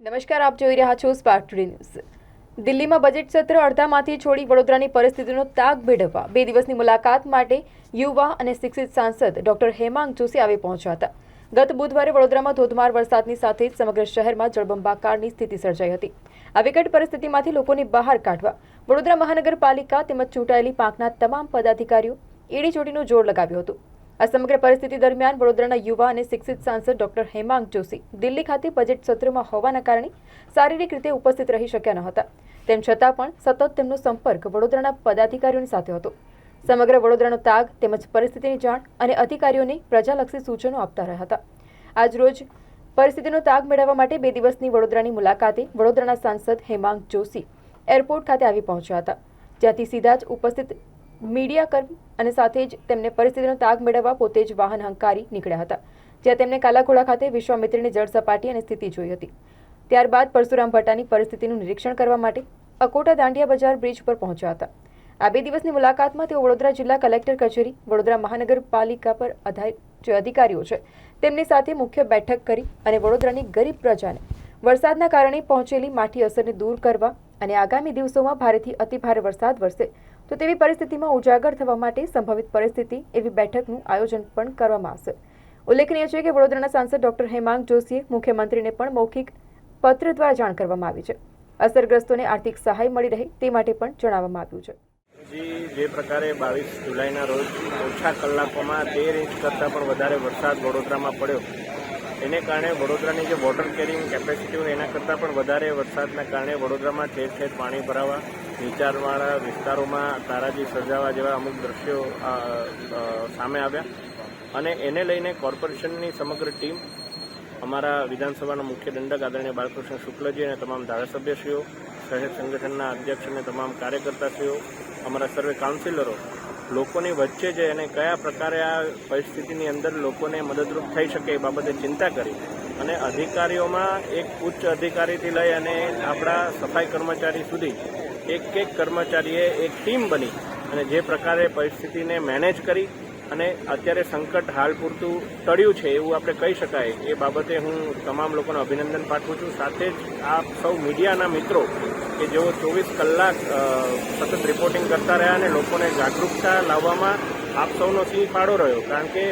નમસ્કાર, આપ જોઈ રહ્યા છો સ્પાર્ક ટુડે ન્યૂઝ દિલ્હીમાં બજેટ સત્ર અડધામાંથી છોડી વડોદરાની પરિસ્થિતિનો તાગ ભેળવવા બે દિવસની મુલાકાત માટે યુવા અને શિક્ષિત સાંસદ ડોક્ટર હેમાંગ જોશી આવી પહોંચ્યા હતા. ગત બુધવારે વડોદરામાં ધોધમાર વરસાદની સાથે જ સમગ્ર શહેરમાં જળબંબાકારની સ્થિતિ સર્જાઈ હતી. આ વિકટ પરિસ્થિતિમાંથી લોકોને બહાર કાઢવા વડોદરા મહાનગરપાલિકા તેમજ ચૂંટાયેલી પાંખના તમામ પદાધિકારીઓ એડી ચોટીનું જોર લગાવ્યું હતું. આ સમગ્ર પરિસ્થિતિ દરમિયાન વડોદરાના યુવા અને શિક્ષિત સાંસદ ડોક્ટર હેમાંગ જોશી દિલ્હી ખાતે બજેટ સત્રમાં હોવાના કારણે શારીરિક રીતે ઉપસ્થિત રહી શક્યા ન હતા. તેમ છતાં પણ સતત તેમનો સંપર્ક વડોદરાના પદાધિકારીઓની સાથે હતો. સમગ્ર વડોદરાનો તાગ તેમજ પરિસ્થિતિની જાણ અને અધિકારીઓને પ્રજાલક્ષી સૂચનો આપતા રહ્યા હતા. આજરોજ પરિસ્થિતિનો તાગ મેળવવા માટે બે દિવસની વડોદરાની મુલાકાતે વડોદરાના સાંસદ હેમાંગ જોશી એરપોર્ટ ખાતે આવી પહોંચ્યા હતા. જ્યાંથી સીધા જ ઉપસ્થિત મીડિયા કર્મી અને સાથે જ તેમને પરિસ્થિતિનો તાગ મેળવવા પોતે જ વાહન હંકારી નીકળ્યા હતા, જ્યાં તેમને કાલાઘોડા ખાતે વિશ્વામિત્રીની જળ સપાટી અને સ્થિતિ જોઈ હતી. ત્યારબાદ પરશુરામ ભટ્ટાની પરિસ્થિતિનું નિરીક્ષણ કરવા માટે અકોટા દાંડિયા બજાર બ્રિજ પર પહોંચ્યા હતા. આ બે દિવસની મુલાકાતમાં તેઓ વડોદરા જિલ્લા કલેક્ટર કચેરી, વડોદરા મહાનગરપાલિકા પર આધારિત જે અધિકારીઓ છે, તેમની સાથે મુખ્ય બેઠક કરી અને વડોદરાની ગરીબ પ્રજાને વરસાદના કારણે પહોંચેલી માઠી અસરને દૂર કરવા અને આગામી દિવસોમાં ભારેથી અતિભારે વરસાદ વરસે તો તેવી પરિસ્થિતિમાં ઉજાગર થવા માટે સંભવિત પરિસ્થિતિ એવી બેઠકનું આયોજન પણ કરવામાં આવશે. ઉલ્લેખનીય છે કે વડોદરાના સાંસદ ડોક્ટર હેમાંગ જોશીએ મુખ્યમંત્રીને પણ મૌખિક પત્ર દ્વારા જાણ કરવામાં આવી છે. અસરગ્રસ્તોને આર્થિક સહાય મળી રહે તે માટે પણ જણાવવામાં આવ્યું છે. જી પ્રકારે બાવીસ જુલાઈના રોજ ઓછા કલાકોમાં તેર ઇંચ કરતાં પણ વધારે વરસાદ વડોદરામાં પડ્યો. એને કારણે વડોદરાની જે વોટર કેરિંગ કેપેસિટી હોય એના કરતાં પણ વધારે વરસાદના કારણે વડોદરામાં ઠેર ઠેર પાણી ભરાવા નીચાણવાળા વિસ્તારોમાં તારાજી સર્જાવા જેવા અમુક દ્રશ્યો સામે આવ્યા. અને એને લઈને કોર્પોરેશનની સમગ્ર ટીમ, અમારા વિધાનસભાના મુખ્ય દંડક આદરણીય બાલકૃષ્ણ શુક્લજી અને તમામ ધારાસભ્યશ્રીઓ શહેર સંગઠનના અધ્યક્ષ અને તમામ કાર્યકર્તાશ્રીઓ, અમારા સર્વે કાઉન્સિલરો, લોકોની વચ્ચે છે અને કયા પ્રકારે આ પરિસ્થિતિની અંદર લોકોને મદદરૂપ થઈ શકે એ બાબતે ચિંતા કરી. અને અધિકારીઓમાં એક ઉચ્ચ અધિકારીથી લઈ અને આપણા સફાઈ કર્મચારી સુધી એક એક કર્મચારીએ એક ટીમ બની અને જે પ્રકારે પરિસ્થિતિને મેનેજ કરી અને અત્યારે સંકટ હાલ પૂરતું ટળ્યું છે એવું આપણે કહી શકાય. એ બાબતે હું તમામ લોકોને અભિનંદન પાઠવું છું. સાથે જ આપ સૌ મીડિયાના મિત્રો કે જેઓ ચોવીસ કલાક સતત રિપોર્ટિંગ કરતા રહ્યા અને લોકોને જાગૃતતા લાવવામાં આપ સૌનો સિંહ ફાળો રહ્યો. કારણ કે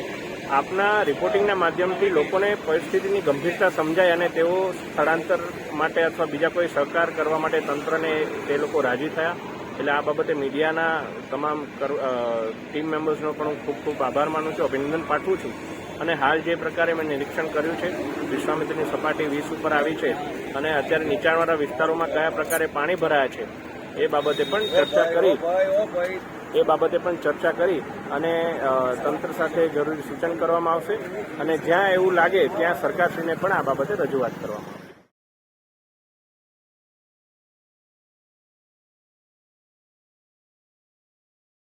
આપના રિપોર્ટિંગના માધ્યમથી લોકોને પરિસ્થિતિની ગંભીરતા સમજાય અને તેઓ સ્થળાંતર માટે અથવા બીજા કોઈ સહકાર કરવા માટે તંત્રને તે લોકો રાજી થયા. એટલે આ બાબતે મીડિયાના તમામ ટીમ મેમ્બર્સનો પણ હું ખૂબ ખૂબ આભાર માનું છું, અભિનંદન પાઠવું છું. અને હાલ જે પ્રકારે મેં નિરીક્ષણ કર્યું છે, વિશ્વામિત્રીની સપાટી વીસ ઉપર આવી છે અને અત્યારે નીચાણવાળા વિસ્તારોમાં કયા પ્રકારે પાણી ભરાયા છે, એ બાબતે પણ ચર્ચા કરી. એ બાબતે પણ ચર્ચા કરી અને તંત્ર સાથે જરૂરી સૂચન કરવામાં આવશે અને જ્યાં એવું લાગે ત્યાં સરકારશ્રીને પણ આ બાબતે રજૂઆત કરવામાં આવશે.